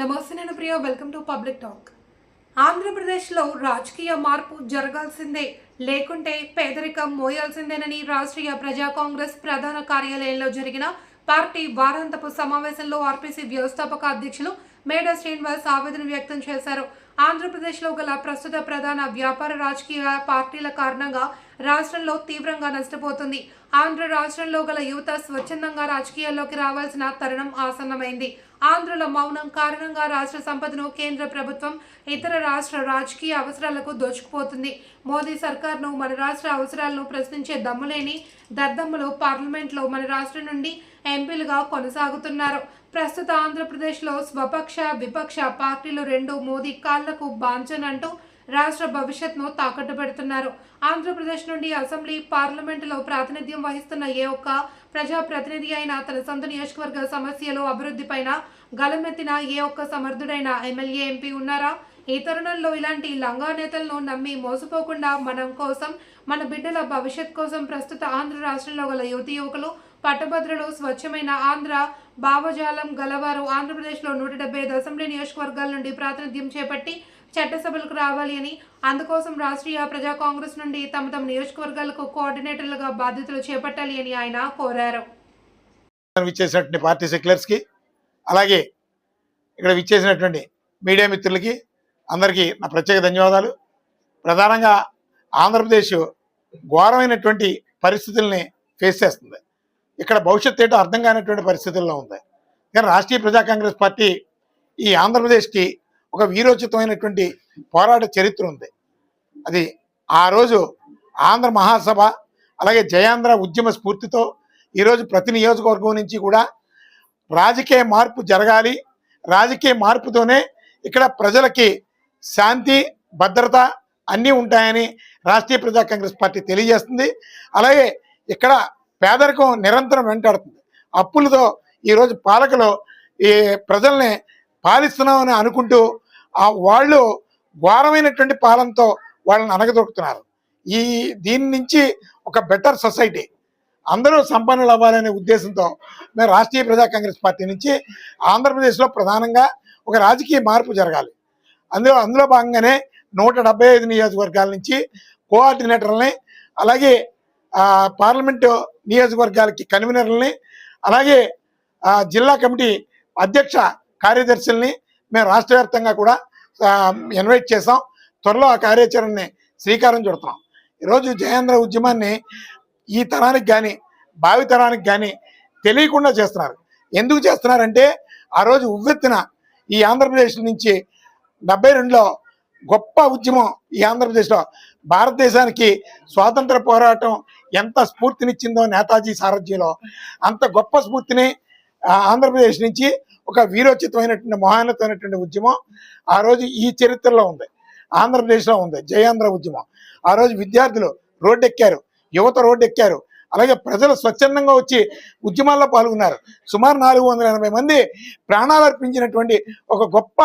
నమస్తే నేను Priya welcome to public talk ఆంధ్రప్రదేశ్లో రాజకీయ మార్పు జరగాల్సిందే లేకుంటే పేదరికం మోయాల్సిందేనని రాష్ట్రీయ ప్రజా కాంగ్రెస్ ప్రధాన కార్యాలయంలో జరిగిన పార్టీ వారాంతపు సమావేశంలో ఆర్పీసీ వ్యవస్థాపక అధ్యక్షులు మేడ శ్రీనివాస్ ఆవేదన వ్యక్తం చేశారు. ఆంధ్రప్రదేశ్లో గల ప్రస్తుత ప్రధాన వ్యాపార రాజకీయ పార్టీల కారణంగా రాష్ట్రంలో తీవ్రంగా నష్టపోతుంది. ఆంధ్ర రాష్ట్రంలో గల యువత స్వచ్ఛందంగా రాజకీయాల్లోకి రావాల్సిన తరుణం ఆసన్నమైంది. ఆంధ్రుల మౌనం కారణంగా రాష్ట్ర సంపదను కేంద్ర ప్రభుత్వం ఇతర రాష్ట్ర రాజకీయ అవసరాలకు దోచుకుపోతుంది. మోదీ సర్కార్ను మన రాష్ట్ర అవసరాలను ప్రశ్నించే దమ్ములేని దద్దమ్ములు పార్లమెంట్లో మన రాష్ట్రం నుండి ఎంపీలుగా కొనసాగుతున్నారు. ప్రస్తుత ఆంధ్రప్రదేశ్లో స్వపక్ష విపక్ష పార్టీలు రెండు మోదీ కాళ్ళకు బాంచనంటూ రాష్ట్ర భవిష్యత్ను తాకట్టు పెడుతున్నారు ఆంధ్రప్రదేశ్ నుండి అసెంబ్లీ పార్లమెంటులో ప్రాతినిధ్యం వహిస్తున్న ఏ ఒక్క ప్రజా ప్రతినిధి అయినా తన సొంత నియోజకవర్గ సమస్యలు అభివృద్ధిపైన గలమెత్తిన ఏ ఒక్క సమర్థుడైన ఎమ్మెల్యే ఎంపీ ఉన్నారా? ఈ తరుణంలో ఇలాంటి లంగా నేతలను నమ్మి మోసపోకుండా మనం కోసం మన బిడ్డల భవిష్యత్ కోసం ప్రస్తుత ఆంధ్ర రాష్ట్రంలో గల యువతి యువకులు పట్టభద్రులు స్వచ్ఛమైన ఆంధ్ర భావజాలం గలవారు ఆంధ్రప్రదేశ్లో నూట డెబ్బై ఐదు అసెంబ్లీ నియోజకవర్గాల నుండి ప్రాతినిధ్యం చేపట్టి చట్టసభలకు రావాలి అని. అందుకోసం రాష్ట్రీయ ప్రజా కాంగ్రెస్ నుండి తమ తమ నియోజకవర్గాలకు కోఆర్డినేటర్లుగా బాధ్యతలు చేపట్టాలి అని ఆయన కోరారు. విచ్చేసినటువంటి పార్టీ సెక్యులర్స్కి అలాగే ఇక్కడ విచ్చేసినటువంటి మీడియా మిత్రులకి అందరికీ నా ప్రత్యేక ధన్యవాదాలు. ప్రధానంగా ఆంధ్రప్రదేశ్ ఘోరమైనటువంటి పరిస్థితుల్ని ఫేస్ చేస్తుంది. ఇక్కడ భవిష్యత్ ఏంటో అర్థం కానటువంటి పరిస్థితుల్లో ఉంది. కానీ రాష్ట్రీయ ప్రజా కాంగ్రెస్ పార్టీ ఈ ఆంధ్రప్రదేశ్కి ఒక వీరోచితమైనటువంటి పోరాట చరిత్ర ఉంది. అది ఆ రోజు ఆంధ్ర మహాసభ అలాగే జయాంధ్ర ఉద్యమ స్ఫూర్తితో ఈరోజు ప్రతి నియోజకవర్గం నుంచి కూడా రాజకీయ మార్పు జరగాలి. రాజకీయ మార్పుతోనే ఇక్కడ ప్రజలకి శాంతి భద్రత అన్నీ ఉంటాయని రాష్ట్రీయ ప్రజా కాంగ్రెస్ పార్టీ తెలియజేస్తుంది. అలాగే ఇక్కడ పేదరికం నిరంతరం వెంటాడుతుంది. అప్పులతో ఈరోజు పాలకులు ఈ ప్రజల్ని పాలిస్తున్నామని అనుకుంటూ ఆ వాళ్ళు ఘోరమైనటువంటి పాలనతో వాళ్ళని అనగదొక్కుతున్నారు. ఈ దీని నుంచి ఒక బెటర్ సొసైటీ అందరూ సంపన్నులు అవ్వాలనే ఉద్దేశంతో మేము రాష్ట్రీయ ప్రజా కాంగ్రెస్ పార్టీ నుంచి ఆంధ్రప్రదేశ్లో ప్రధానంగా ఒక రాజకీయ మార్పు జరగాలి. అందులో అందులో భాగంగానే నూట డెబ్బై ఐదు నియోజకవర్గాల నుంచి కోఆర్డినేటర్లని అలాగే పార్లమెంటు నియోజకవర్గాలకి కన్వీనర్లని అలాగే జిల్లా కమిటీ అధ్యక్ష కార్యదర్శుల్ని మేము రాష్ట్ర వ్యాప్తంగా కూడా ఇన్వైట్ చేసాం త్వరలో ఆ కార్యాచరణని శ్రీకారం చుడుతున్నాం ఈరోజు జయేంద్ర ఉద్యమాన్ని ఈ తరానికి కానీ భావి తరానికి కానీ తెలియకుండా చేస్తున్నారు. ఎందుకు చేస్తున్నారంటే ఆ రోజు ఉవ్వెత్తిన ఈ ఆంధ్రప్రదేశ్ నుంచి డెబ్బై రెండులో గొప్ప ఉద్యమం ఈ ఆంధ్రప్రదేశ్లో. భారతదేశానికి స్వాతంత్ర పోరాటం ఎంత స్ఫూర్తినిచ్చిందో నేతాజీ సారథ్యంలో. అంత గొప్ప స్ఫూర్తిని ఆంధ్రప్రదేశ్ నుంచి ఒక వీరోచితమైనటువంటి మహానతమైనటువంటి ఉద్యమం ఆ రోజు ఈ చరిత్రలో ఉంది. ఆంధ్రప్రదేశ్లో ఉంది. జయాంధ్ర ఉద్యమం. ఆ రోజు విద్యార్థులు రోడ్డెక్కారు. యువత రోడ్డెక్కారు. అలాగే ప్రజలు స్వచ్ఛందంగా వచ్చి ఉద్యమాల్లో పాల్గొన్నారు. సుమారు నాలుగు వందల ఎనభై మంది ప్రాణాలు అర్పించినటువంటి ఒక గొప్ప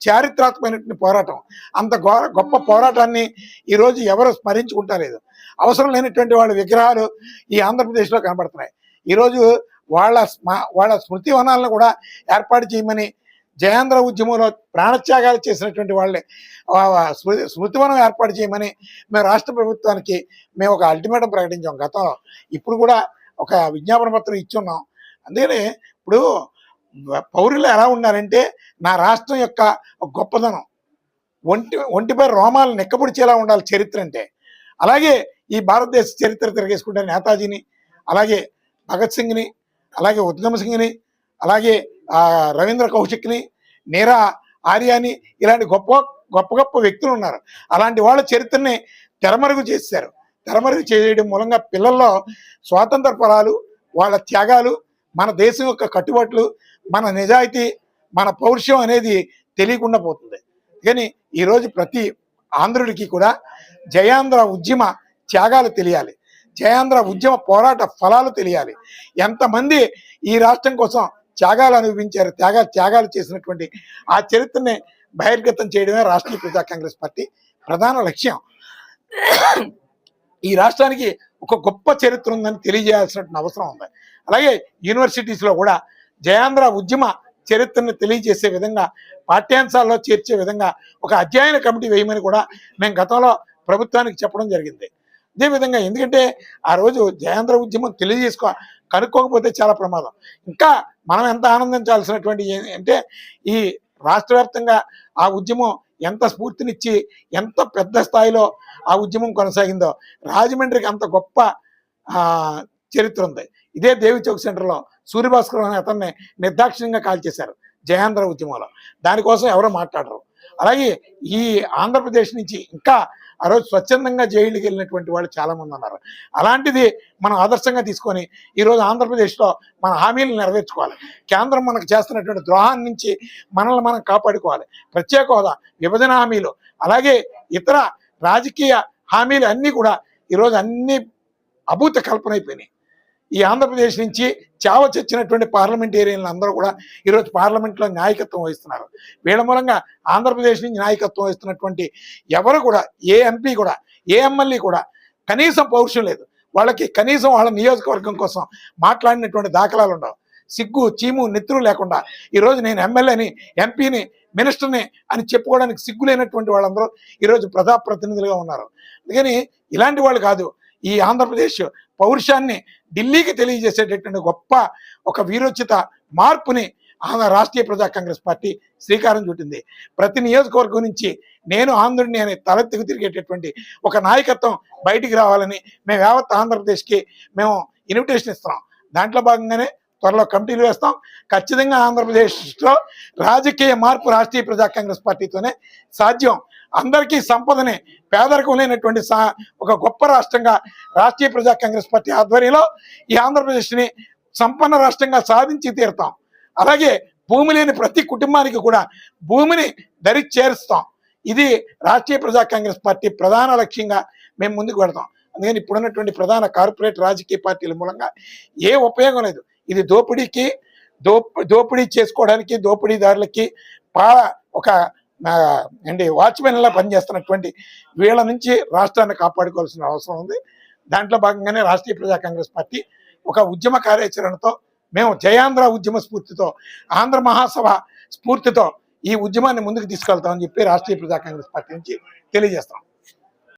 చారిత్రాత్మకమైనటువంటి పోరాటం. అంత గొప్ప పోరాటాన్ని ఈరోజు ఎవరు స్మరించుకుంటలేదు అవసరం లేనటువంటి వాళ్ళ విగ్రహాలు ఈ ఆంధ్రప్రదేశ్లో కనబడుతున్నాయి. ఈరోజు వాళ్ళ స్మ వాళ్ళ స్మృతి వనాలను కూడా ఏర్పాటు చేయమని జయాంధ్ర ఉద్యమంలో ప్రాణత్యాగాలు చేసినటువంటి వాళ్ళని స్మృతి స్మృతివనం ఏర్పాటు చేయమని మేము రాష్ట్ర ప్రభుత్వానికి మేము ఒక అల్టిమేటం ప్రకటించాం. గతంలో ఇప్పుడు కూడా ఒక విజ్ఞాపన పత్రం ఇచ్చున్నాం. అందుకని ఇప్పుడు పౌరులు ఎలా ఉన్నారంటే నా రాష్ట్రం యొక్క గొప్పదనం. ఒంటి ఒంటిపై రోమాలు నెక్కపొడిచేలా ఉండాలి చరిత్ర అంటే. అలాగే ఈ భారతదేశ చరిత్ర తిరగేసుకుంటే నేతాజీని అలాగే భగత్ సింగ్ని అలాగే ఉద్గమ్ సింగ్ని అలాగే రవీంద్ర కౌశిక్ని నీరా ఆర్యాని ఇలాంటి గొప్ప గొప్ప గొప్ప వ్యక్తులు ఉన్నారు అలాంటి వాళ్ళ చరిత్రని తెరమరుగు చేశారు. తెరమరుగు చేయడం మూలంగా పిల్లల్లో స్వాతంత్ర ఫలాలు వాళ్ళ త్యాగాలు మన దేశం యొక్క కట్టుబాట్లు మన నిజాయితీ మన పౌరుషం అనేది తెలియకుండా పోతుంది. కానీ ఈరోజు ప్రతి ఆంధ్రుడికి కూడా జయాంధ్ర ఉద్యమ త్యాగాలు తెలియాలి. జయాంధ్ర ఉద్యమ పోరాట ఫలాలు తెలియాలి. ఎంతమంది ఈ రాష్ట్రం కోసం త్యాగాలు అనుభవించారు త్యాగా త్యాగాలు చేసినటువంటి ఆ చరిత్రని బహిర్గతం చేయడమే రాష్ట్రీయ ప్రజా కాంగ్రెస్ పార్టీ ప్రధాన లక్ష్యం. ఈ రాష్ట్రానికి ఒక గొప్ప చరిత్ర ఉందని తెలియజేయాల్సిన అవసరం ఉంది. అలాగే యూనివర్సిటీస్లో కూడా జయాంధ్ర ఉద్యమ చరిత్రను తెలియజేసే విధంగా పాఠ్యాంశాల్లో చేర్చే విధంగా ఒక అధ్యయన కమిటీ వేయమని కూడా మేము గతంలో ప్రభుత్వానికి చెప్పడం జరిగింది. అదేవిధంగా ఎందుకంటే ఆ రోజు జయాంధ్ర ఉద్యమం తెలియజేసుకో కనుక్కోకపోతే చాలా ప్రమాదం. ఇంకా మనం ఎంత ఆనందించాల్సినటువంటి అంటే ఈ రాష్ట్ర ఆ ఉద్యమం ఎంత స్ఫూర్తినిచ్చి ఎంత పెద్ద స్థాయిలో ఆ ఉద్యమం కొనసాగిందో రాజమండ్రికి అంత గొప్ప చరిత్ర ఉంది. ఇదే దేవి చౌక్ సెంటర్లో సూర్యభాస్కర్ అనే అతన్ని నిర్దాక్షిణ్యంగా కాల్చేశారు జయాంధ్ర ఉద్యమంలో. దానికోసం ఎవరో మాట్లాడరు. అలాగే ఈ ఆంధ్రప్రదేశ్ నుంచి ఇంకా ఆ రోజు స్వచ్ఛందంగా జైలుకి వెళ్ళినటువంటి వాళ్ళు చాలామంది ఉన్నారు. అలాంటిది మనం ఆదర్శంగా తీసుకొని ఈరోజు ఆంధ్రప్రదేశ్లో మన హామీలు నెరవేర్చుకోవాలి. కేంద్రం మనకు చేస్తున్నటువంటి ద్రోహాన్ని నుంచి మనల్ని మనం కాపాడుకోవాలి. ప్రత్యేక హోదా విభజన హామీలు అలాగే ఇతర రాజకీయ హామీలు అన్నీ కూడా ఈరోజు అన్ని అభూత కల్పన అయిపోయినాయి. ఈ ఆంధ్రప్రదేశ్ నుంచి చావ చచ్చినటువంటి పార్లమెంటేరియన్లు అందరూ కూడా ఈరోజు పార్లమెంట్లో నాయకత్వం వహిస్తున్నారు. వీళ్ళ మూలంగా ఆంధ్రప్రదేశ్ నుంచి నాయకత్వం వహిస్తున్నటువంటి ఎవరు కూడా ఏ ఎంపీ కూడా ఏ ఎమ్మెల్యే కూడా కనీసం పౌరుషం లేదు. వాళ్ళకి కనీసం వాళ్ళ నియోజకవర్గం కోసం మాట్లాడినటువంటి దాఖలాలు ఉండవు. సిగ్గు చీము నెత్తురు లేకుండా ఈరోజు నేను ఎమ్మెల్యేని ఎంపీని మినిస్టర్ని అని చెప్పుకోవడానికి సిగ్గు లేనటువంటి వాళ్ళందరూ ఈరోజు ప్రజాప్రతినిధులుగా ఉన్నారు. అందుకని ఇలాంటి వాళ్ళు కాదు. ఈ ఆంధ్రప్రదేశ్ పౌరుషాన్ని ఢిల్లీకి తెలియజేసేటటువంటి గొప్ప ఒక వీరోచిత మార్పుని ఆంధ్ర రాష్ట్రీయ ప్రజా కాంగ్రెస్ పార్టీ శ్రీకారం చుట్టింది. ప్రతి నియోజకవర్గం నుంచి నేను ఆంధ్రుడిని అనే తలెత్తుకు తిరిగేటటువంటి ఒక నాయకత్వం బయటికి రావాలని మేము యావత్ ఆంధ్రప్రదేశ్కి మేము ఇన్విటేషన్ ఇస్తున్నాం. దాంట్లో భాగంగానే త్వరలో కమిటీలు వేస్తాం. ఖచ్చితంగా ఆంధ్రప్రదేశ్లో రాజకీయ మార్పు రాష్ట్రీయ ప్రజా కాంగ్రెస్ పార్టీతోనే సాధ్యం. అందరికీ సంపదని పేదరికం లేనటువంటి సా ఒక గొప్ప రాష్ట్రంగా రాష్ట్రీయ ప్రజా కాంగ్రెస్ పార్టీ ఆధ్వర్యంలో ఈ ఆంధ్రప్రదేశ్ని సంపన్న రాష్ట్రంగా సాధించి తీరుతాం. అలాగే భూమి లేని ప్రతి కుటుంబానికి కూడా భూమిని దరి చేరుస్తాం. ఇది రాష్ట్రీయ ప్రజా కాంగ్రెస్ పార్టీ ప్రధాన లక్ష్యంగా మేము ముందుకు పెడతాం అందుకని ఇప్పుడున్నటువంటి ప్రధాన కార్పొరేట్ రాజకీయ పార్టీల మూలంగా ఏ ఉపయోగం లేదు. ఇది దోపిడీకి దోప దోపిడీ చేసుకోవడానికి దోపిడీదారులకి పా ఒక నా ఏంటి వాచ్మెన్లా పనిచేస్తున్నటువంటి వీళ్ళ నుంచి రాష్ట్రాన్ని కాపాడుకోవాల్సిన అవసరం ఉంది. దాంట్లో భాగంగానే రాష్ట్రీయ ప్రజా కాంగ్రెస్ పార్టీ ఒక ఉద్యమ కార్యాచరణతో మేము జయాంధ్ర ఉద్యమ స్ఫూర్తితో ఆంధ్ర మహాసభ స్ఫూర్తితో ఈ ఉద్యమాన్ని ముందుకు తీసుకెళ్తామని చెప్పి రాష్ట్రీయ ప్రజా కాంగ్రెస్ పార్టీ నుంచి తెలియజేస్తాం.